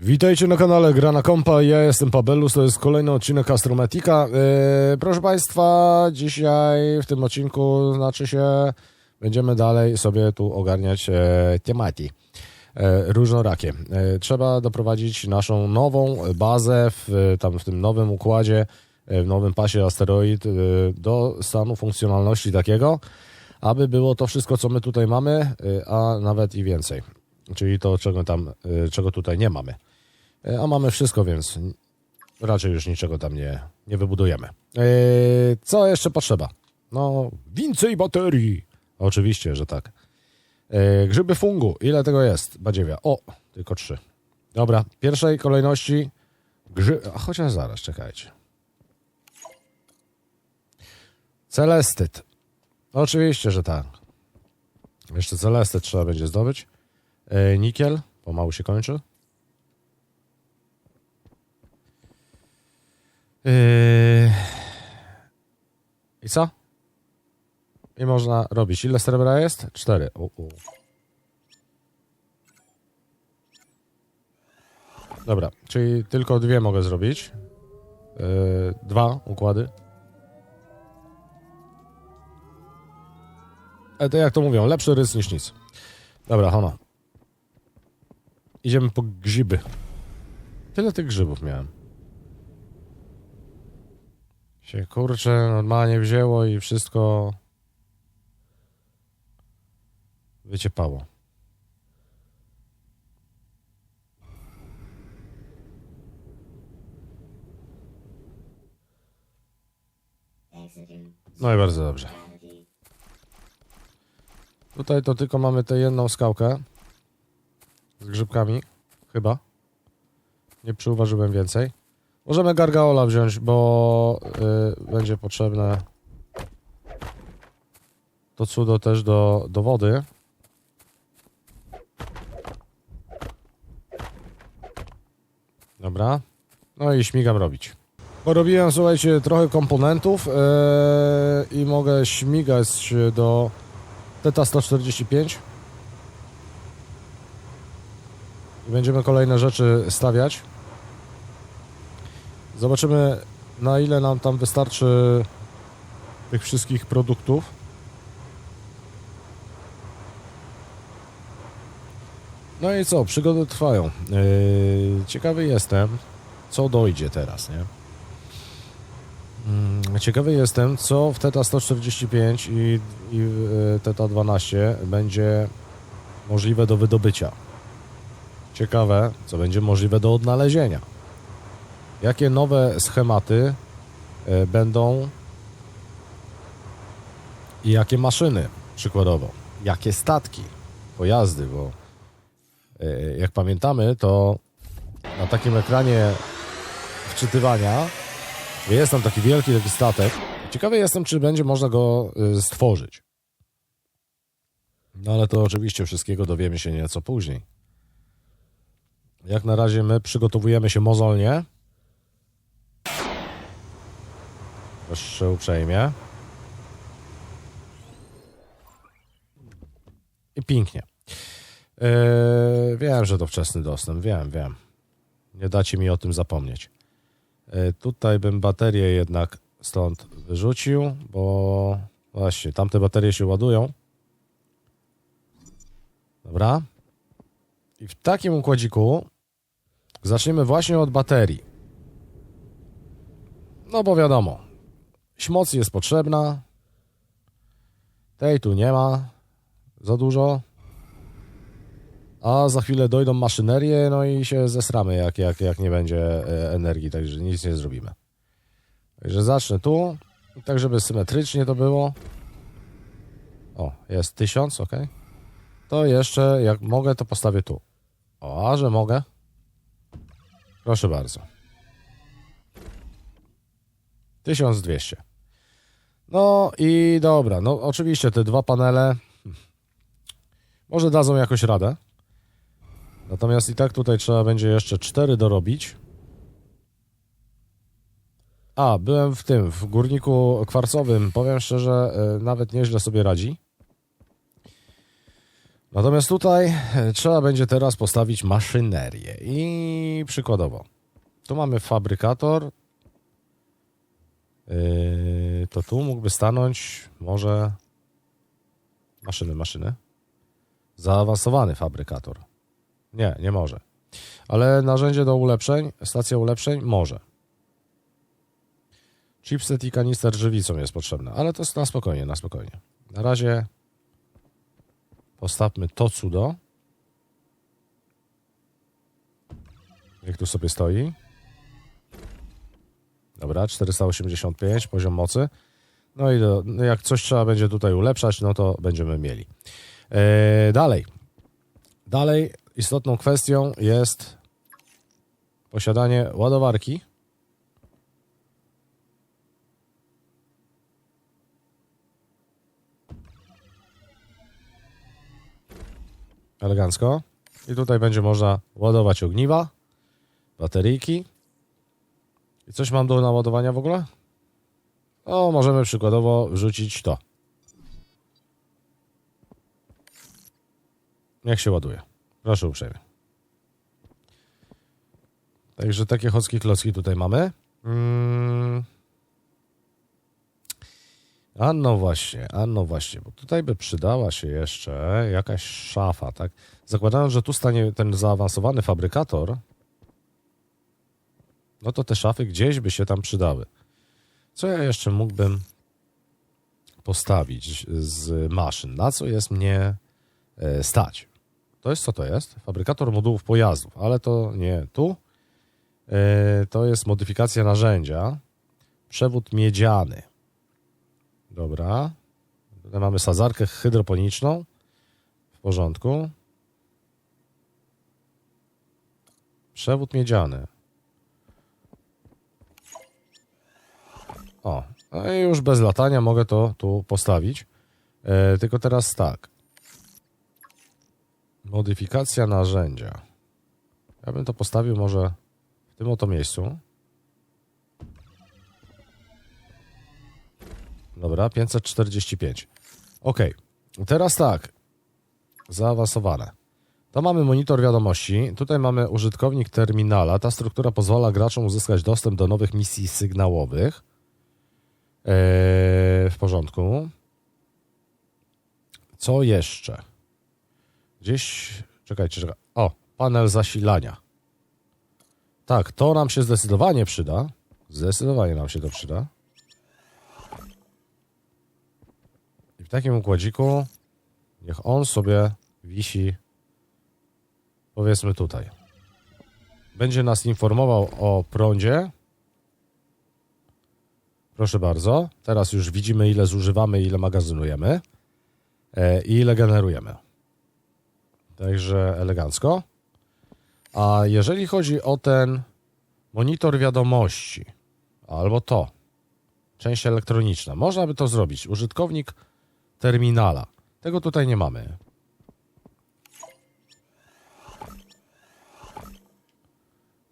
Witajcie na kanale Gra na Kompa, ja jestem Pabelus, to jest kolejny odcinek Astrometika. Yy, proszę Państwa, dzisiaj w tym odcinku, znaczy się, będziemy dalej sobie tu ogarniać e, temati e, różnorakie. E, trzeba doprowadzić naszą nową bazę w, tam w tym nowym układzie, e, w nowym pasie asteroid e, do stanu funkcjonalności takiego, aby było to wszystko, co my tutaj mamy, e, a nawet i więcej. Czyli to, czego tam, czego tutaj nie mamy. E, A mamy wszystko, więc raczej już niczego tam nie, nie wybudujemy. E, Co jeszcze potrzeba? No, więcej baterii. Oczywiście, że tak. E, Grzyby fungu. Ile tego jest? Badziewia. O, tylko trzy. Dobra, pierwszej kolejności grzy... A chociaż zaraz, czekajcie. Celestyt. Oczywiście, że tak. Jeszcze celestyt trzeba będzie zdobyć. Nikiel. Pomału się kończy. Yy... I co? I można robić. Ile srebra jest? Cztery. U, u. Dobra, czyli tylko dwie mogę zrobić. Yy, dwa układy. Ale to jak to mówią, lepszy rys niż nic. Dobra, hono. Idziemy po grzyby. Tyle tych grzybów miałem się kurczę normalnie wzięło i wszystko wyciepało. No i bardzo dobrze. Tutaj to tylko mamy tę jedną skałkę z grzybkami, chyba. Nie przyuważyłem więcej. Możemy gargaola wziąć, bo y, będzie potrzebne to cudo też do, do wody. Dobra. No i śmigam robić. Porobiłem, słuchajcie, trochę komponentów yy, i mogę śmigać do Teta 145. I będziemy kolejne rzeczy stawiać. Zobaczymy, na ile nam tam wystarczy tych wszystkich produktów. No i co, przygody trwają. Yy, ciekawy jestem, co dojdzie teraz, nie? Mm, Ciekawy jestem, co w Teta 145 i, i yy, Teta 12 będzie możliwe do wydobycia. Ciekawe, co będzie możliwe do odnalezienia jakie nowe schematy e, będą i jakie maszyny przykładowo, jakie statki, pojazdy, bo e, jak pamiętamy, to na takim ekranie wczytywania jest tam taki wielki taki statek. Ciekawy jestem, czy będzie można go e, stworzyć. No ale to oczywiście wszystkiego dowiemy się nieco później. Jak na razie my przygotowujemy się mozolnie. Proszę uprzejmie. I pięknie. Yy, wiem, że to wczesny dostęp. Wiem, wiem. Nie dacie mi o tym zapomnieć. Yy, tutaj bym baterię jednak stąd wyrzucił, bo właśnie tamte baterie się ładują. Dobra. I w takim układziku zaczniemy właśnie od baterii. No bo wiadomo, Śmoc jest potrzebna. Tej tu nie ma za dużo. A za chwilę dojdą maszynerie, no i się zesramy, jak, jak, jak nie będzie e, energii, także nic nie zrobimy. Także zacznę tu, tak żeby symetrycznie to było. O, jest tysiąc, ok. To jeszcze, jak mogę, to postawię tu. O, a że mogę? Proszę bardzo. 1200. No i dobra, no oczywiście te dwa panele może dadzą jakoś radę. Natomiast i tak tutaj trzeba będzie jeszcze cztery dorobić. A, byłem w tym, w górniku kwarcowym. Powiem szczerze, e, nawet nieźle sobie radzi. Natomiast tutaj e, trzeba będzie teraz postawić maszynerię. I przykładowo, tu mamy fabrykator. Yy, to tu mógłby stanąć może maszyny, maszyny. Zaawansowany fabrykator. Nie, nie może. Ale narzędzie do ulepszeń, stacja ulepszeń może. Chipset i kanister żywicą jest potrzebne, ale to jest na spokojnie, na spokojnie. Na razie postawmy to cudo. Niech tu sobie stoi. Dobra, 485, poziom mocy. No i do, no jak coś trzeba będzie tutaj ulepszać, no to będziemy mieli. Eee, dalej. Dalej istotną kwestią jest posiadanie ładowarki. Elegancko. I tutaj będzie można ładować ogniwa, bateryjki. I coś mam do naładowania w ogóle? O, możemy przykładowo wrzucić to. Niech się ładuje. Proszę uprzejmie. Także takie chocki klocki tutaj mamy. Mm. A no właśnie, a no właśnie, bo tutaj by przydała się jeszcze jakaś szafa, tak? Zakładając, że tu stanie ten zaawansowany fabrykator, no to te szafy gdzieś by się tam przydały. Co ja jeszcze mógłbym postawić z maszyn? Na co jest mnie e, stać? To jest co to jest? Fabrykator modułów pojazdów, ale to nie tu. E, to jest modyfikacja narzędzia. Przewód miedziany. Dobra. Tutaj mamy sadzarkę hydroponiczną. W porządku. Przewód miedziany. O, no i już bez latania mogę to tu postawić. E, tylko teraz tak. Modyfikacja narzędzia. Ja bym to postawił może w tym oto miejscu. Dobra, 545. Ok. Teraz tak. Zaawansowane. To mamy monitor wiadomości. Tutaj mamy użytkownik terminala. Ta struktura pozwala graczom uzyskać dostęp do nowych misji sygnałowych. Eee, w porządku. Co jeszcze? Gdzieś. Czekajcie, czekaj. O, panel zasilania. Tak, to nam się zdecydowanie przyda. Zdecydowanie nam się to przyda. I w takim układziku niech on sobie wisi powiedzmy tutaj. Będzie nas informował o prądzie. Proszę bardzo. Teraz już widzimy, ile zużywamy, ile magazynujemy e, i ile generujemy. Także elegancko. A jeżeli chodzi o ten monitor wiadomości, albo to, część elektroniczna, można by to zrobić. Użytkownik terminala. Tego tutaj nie mamy.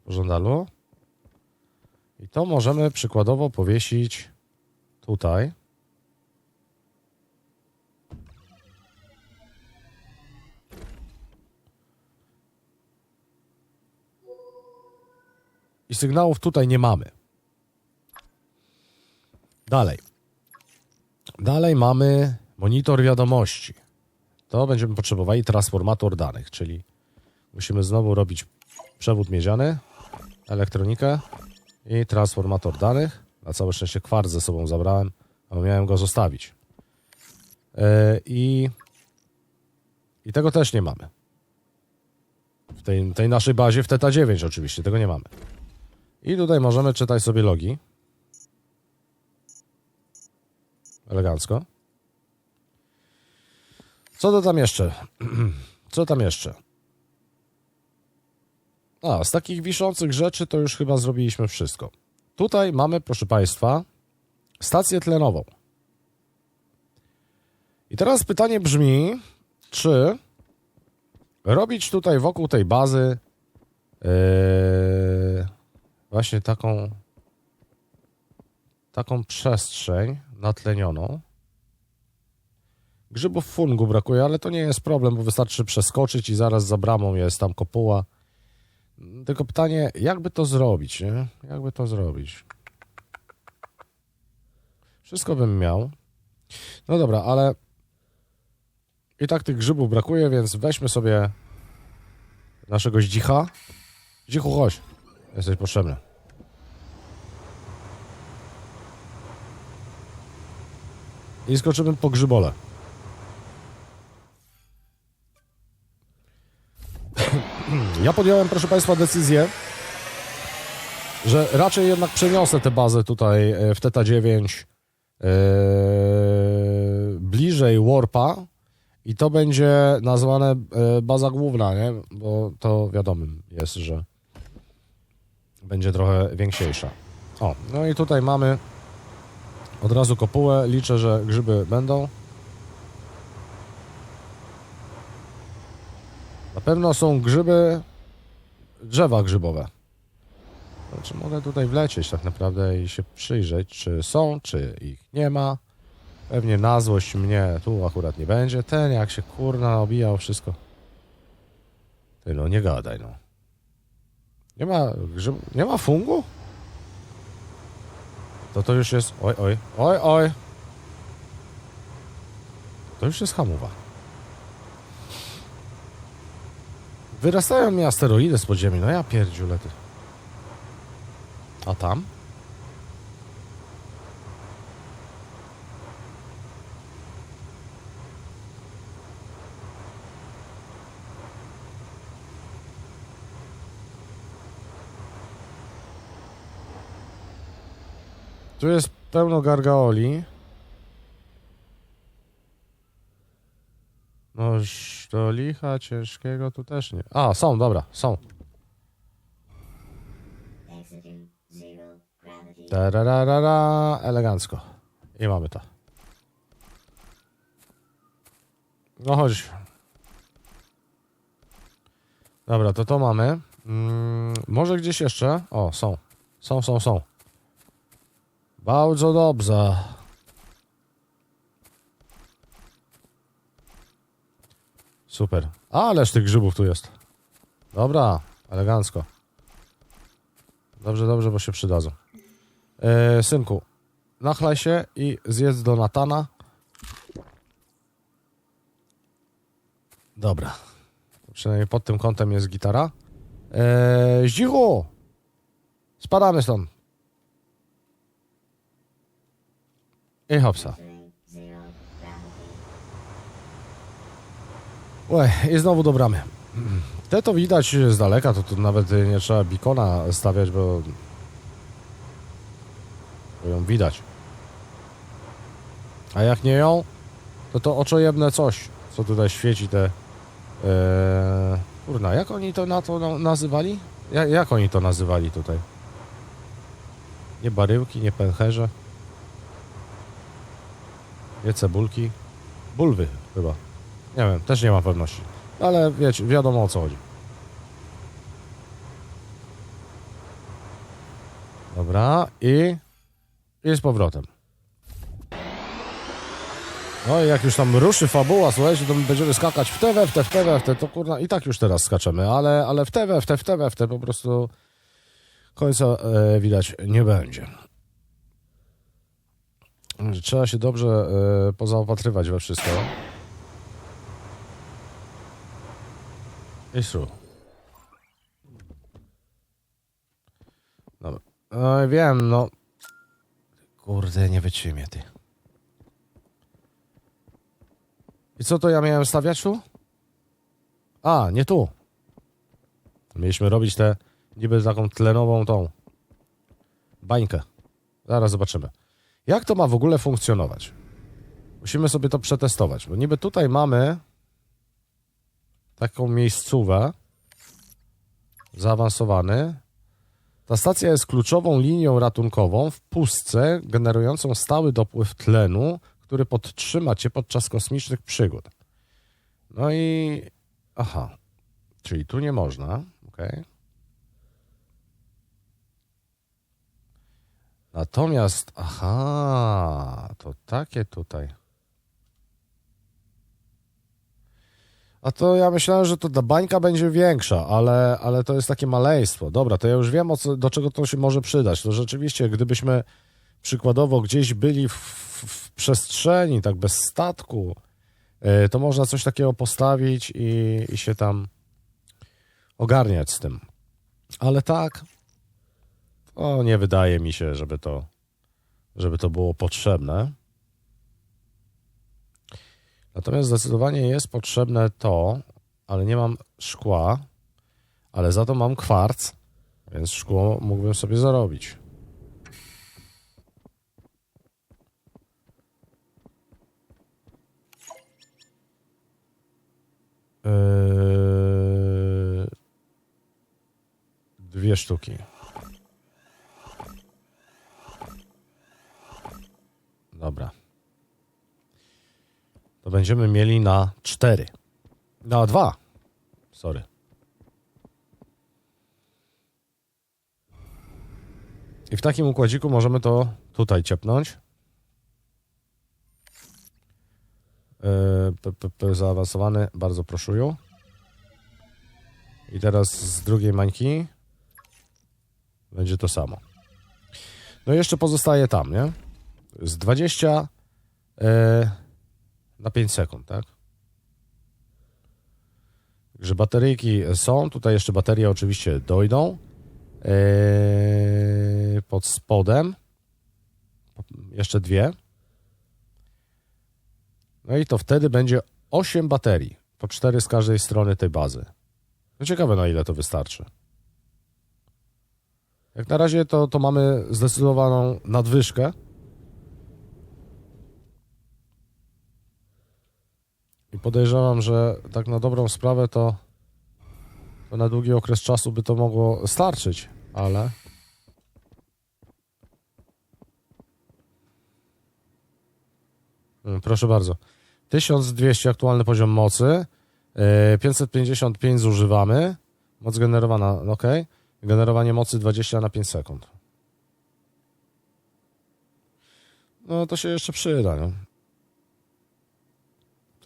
W. I to możemy przykładowo powiesić tutaj. I sygnałów tutaj nie mamy. Dalej. Dalej mamy monitor wiadomości. To będziemy potrzebowali transformator danych, czyli musimy znowu robić przewód miedziany, elektronikę i transformator danych. Na całe szczęście kwarc ze sobą zabrałem, a miałem go zostawić. Yy, I, I tego też nie mamy. W tej, tej naszej bazie w Teta 9 oczywiście, tego nie mamy. I tutaj możemy czytać sobie logi. Elegancko. Co to tam jeszcze? Co tam jeszcze? A, z takich wiszących rzeczy to już chyba zrobiliśmy wszystko. Tutaj mamy, proszę Państwa, stację tlenową. I teraz pytanie brzmi, czy robić tutaj wokół tej bazy yy, właśnie taką taką przestrzeń natlenioną, Grzybów fungu brakuje, ale to nie jest problem, bo wystarczy przeskoczyć i zaraz za bramą jest tam kopuła. Tylko pytanie, jakby to zrobić, nie? Jakby to zrobić? Wszystko bym miał. No dobra, ale i tak tych grzybów brakuje, więc weźmy sobie naszego zdzicha. Zdzichu, chodź. Jesteś potrzebny. I skoczymy po grzybole. Ja podjąłem, proszę Państwa, decyzję, że raczej jednak przeniosę tę bazę tutaj e, w Teta 9 e, bliżej Warpa i to będzie nazwane e, baza główna, nie? Bo to wiadomym jest, że będzie trochę więksiejsza. O, no i tutaj mamy od razu kopułę. Liczę, że grzyby będą. Na pewno są grzyby, drzewa grzybowe. No, czy mogę tutaj wlecieć tak naprawdę i się przyjrzeć, czy są, czy ich nie ma. Pewnie na złość mnie tu akurat nie będzie. Ten jak się kurna obijał wszystko. Ty no nie gadaj no. Nie ma grzyb... Nie ma fungu? To to już jest... Oj, oj, oj, oj. To już jest hamowa. Wyrastają mi asteroidy z podziemi. No ja pierdziule ty. A tam? Tu jest pełno gargaoli. No, do licha ciężkiego tu też nie. A, są, dobra, są. Tararara, elegancko. I mamy to. No chodź. Dobra, to to mamy. Mm, może gdzieś jeszcze? O, są. Są, są, są. Bardzo dobrze. Super. Ależ tych grzybów tu jest. Dobra, elegancko. Dobrze, dobrze, bo się przydadzą. E, synku, nachlaj się i zjedz do Natana. Dobra. Przynajmniej pod tym kątem jest gitara. E, Zdzichu! Spadamy stąd. I hopsa. Łe, i znowu do bramy. Te to widać z daleka, to tu nawet nie trzeba bikona stawiać, bo, bo ją widać. A jak nie ją, to to oczojebne coś, co tutaj świeci te... Ee, kurna, jak oni to na to na- nazywali? Jak, jak oni to nazywali tutaj? Nie baryłki, nie pęcherze. Nie cebulki. Bulwy chyba. Nie wiem, też nie mam pewności. Ale wiecie, wiadomo o co chodzi. Dobra, i, i z powrotem. No i jak już tam ruszy fabuła, słuchajcie, to będziemy skakać w we w te, w we w te, to kurna, i tak już teraz skaczemy, ale, ale w we w te, w we w te, po prostu końca e, widać nie będzie. Trzeba się dobrze e, pozaopatrywać we wszystko. Jest true. Dobra. No wiem, no. Kurde, nie wytrzymię ty. I co to ja miałem stawiać tu? A, nie tu. Mieliśmy robić tę niby taką tlenową tą bańkę. Zaraz zobaczymy. Jak to ma w ogóle funkcjonować? Musimy sobie to przetestować, bo niby tutaj mamy taką miejscówę zaawansowany. Ta stacja jest kluczową linią ratunkową w pustce generującą stały dopływ tlenu, który podtrzyma cię podczas kosmicznych przygód. No i... Aha. Czyli tu nie można. Okej. Natomiast... Aha. To takie tutaj. A to ja myślałem, że to ta bańka będzie większa, ale, ale to jest takie maleństwo. Dobra, to ja już wiem, o co, do czego to się może przydać. To rzeczywiście, gdybyśmy przykładowo gdzieś byli w, w przestrzeni, tak bez statku, y, to można coś takiego postawić i, i się tam ogarniać z tym. Ale tak, to nie wydaje mi się, żeby to, żeby to było potrzebne. Natomiast zdecydowanie jest potrzebne to, ale nie mam szkła, ale za to mam kwarc, więc szkło mógłbym sobie zarobić. Yy, Dwie sztuki. Dobra. To będziemy mieli na cztery. Na dwa. Sorry. I w takim układziku możemy to tutaj ciepnąć. Yy, p, p, p, zaawansowany, bardzo proszuję. I teraz z drugiej mańki będzie to samo. No i jeszcze pozostaje tam, nie? Z 20 e, na 5 sekund, tak? Także bateryjki są. Tutaj jeszcze baterie oczywiście dojdą. E, pod spodem. Jeszcze dwie. No i to wtedy będzie 8 baterii. Po 4 z każdej strony tej bazy. No ciekawe na ile to wystarczy. Jak na razie to, to mamy zdecydowaną nadwyżkę. I podejrzewam, że tak na dobrą sprawę to, to na długi okres czasu by to mogło starczyć, ale. Mm, Proszę bardzo. 1200 aktualny poziom mocy. Yy, 555 zużywamy. Moc generowana, ok. Generowanie mocy 20 na 5 sekund. No to się jeszcze przyda, no.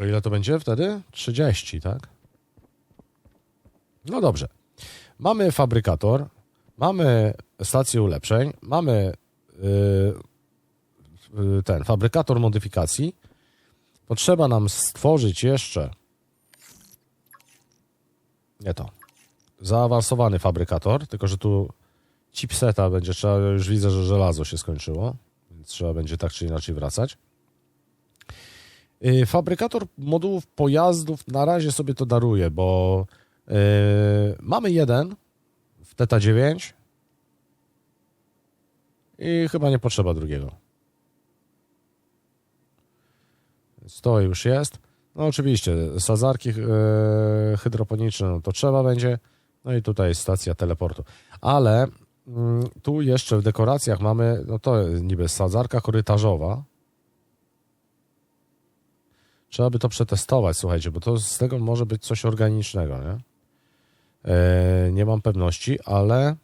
To ile to będzie wtedy? 30, tak? No dobrze. Mamy fabrykator, mamy stację ulepszeń, mamy yy, ten fabrykator modyfikacji. Potrzeba nam stworzyć jeszcze nie to. Zaawansowany fabrykator, tylko że tu chipseta będzie trzeba, już widzę, że żelazo się skończyło, więc trzeba będzie tak czy inaczej wracać. Yy, Fabrykator modułów pojazdów na razie sobie to daruje, bo yy, mamy jeden w Teta 9 i chyba nie potrzeba drugiego. To już jest. No oczywiście, sadzarki yy, hydroponiczne no to trzeba będzie. No i tutaj jest stacja teleportu. Ale mm, tu jeszcze w dekoracjach mamy, no to niby sadzarka korytarzowa. Trzeba by to przetestować, słuchajcie, bo to z tego może być coś organicznego, nie? E, nie mam pewności, ale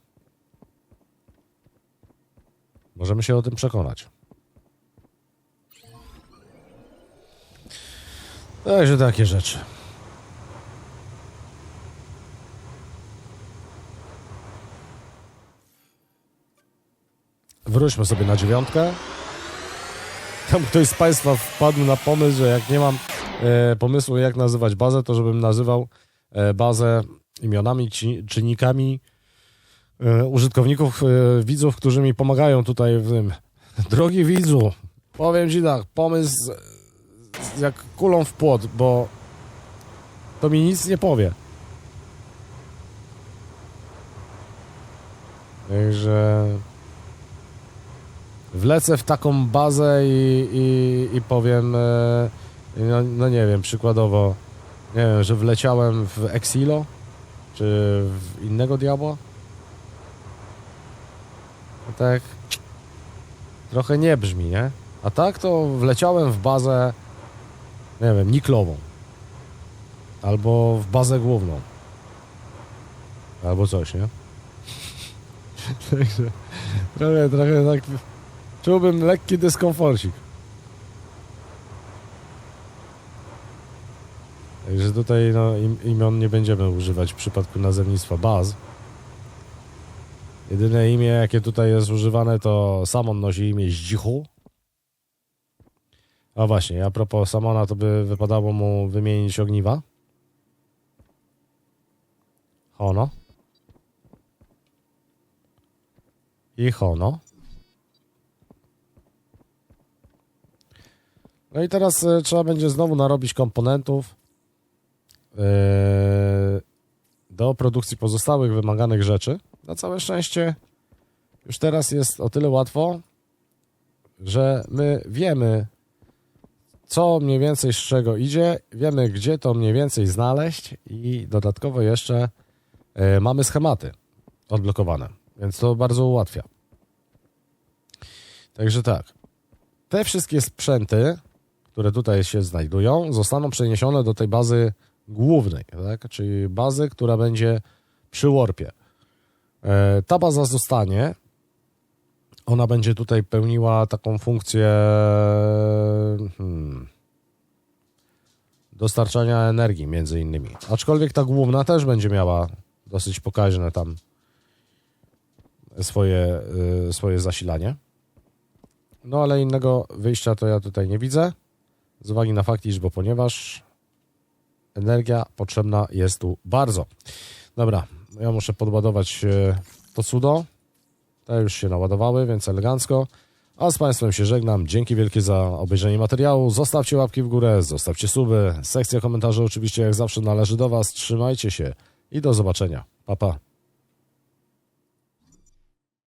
możemy się o tym przekonać. Także takie rzeczy. Wróćmy sobie na dziewiątkę. Tam ktoś z Państwa wpadł na pomysł, że jak nie mam e, pomysłu, jak nazywać bazę, to żebym nazywał e, bazę imionami, ci, czynnikami e, użytkowników, e, widzów, którzy mi pomagają tutaj w tym. Drogi widzu, powiem Ci tak, pomysł jak kulą w płot, bo to mi nic nie powie. Także wlecę w taką bazę i, i, i powiem, e, no, no nie wiem, przykładowo, nie wiem, że wleciałem w Exilo, czy w innego diabła. No tak trochę nie brzmi, nie? A tak to wleciałem w bazę, nie wiem, niklową. Albo w bazę główną. Albo coś, nie? Także trochę, trochę tak czułbym lekki dyskomforcik. Także tutaj no, im, imion nie będziemy używać w przypadku nazewnictwa baz. Jedyne imię, jakie tutaj jest używane, to Samon nosi imię Zdzichu. A właśnie, a propos Samona, to by wypadało mu wymienić ogniwa. Hono. I Hono. No i teraz e, trzeba będzie znowu narobić komponentów e, do produkcji pozostałych wymaganych rzeczy. Na całe szczęście już teraz jest o tyle łatwo, że my wiemy, co mniej więcej z czego idzie, wiemy, gdzie to mniej więcej znaleźć i dodatkowo jeszcze e, mamy schematy odblokowane, więc to bardzo ułatwia. Także tak, te wszystkie sprzęty, które tutaj się znajdują, zostaną przeniesione do tej bazy głównej, tak? czyli bazy, która będzie przy warpie. E, Ta baza zostanie. Ona będzie tutaj pełniła taką funkcję hmm, dostarczania energii, między innymi. Aczkolwiek ta główna też będzie miała dosyć pokaźne tam swoje, y, swoje zasilanie. No ale innego wyjścia to ja tutaj nie widzę. Z uwagi na fakt, iż bo ponieważ energia potrzebna jest tu bardzo. Dobra, ja muszę podładować e, to cudo. Te już się naładowały, więc elegancko. A z Państwem się żegnam. Dzięki wielkie za obejrzenie materiału. Zostawcie łapki w górę, zostawcie suby. Sekcja komentarzy oczywiście jak zawsze należy do Was. Trzymajcie się i do zobaczenia. Pa, pa.